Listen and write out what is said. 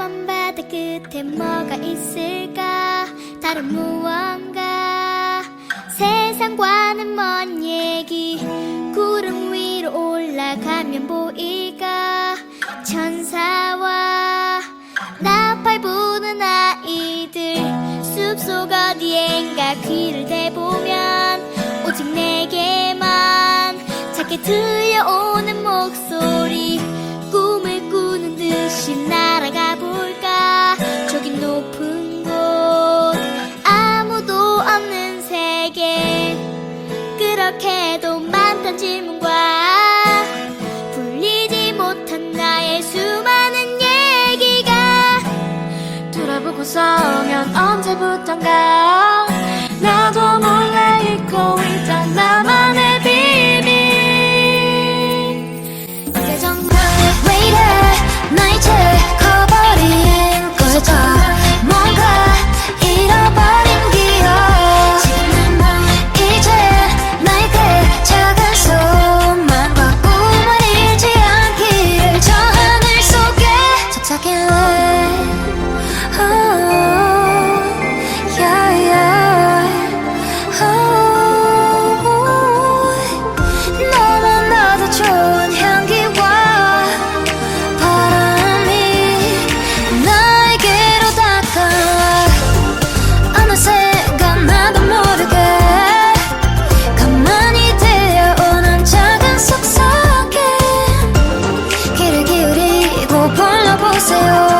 먼 바다 끝에 뭐가 있을까? 다른 무언가? 세상과는 먼 얘기? 구름 위로 올라가면 보일까? 천사와 나팔 부는 아이들 숲속 어디엔가 귀를 대보면 오직 내게만 작게 들려오는 목소리 많던 질문과 풀리지 못한 나의 수많은 얘기가 돌아보고 서면 언제부턴가 you.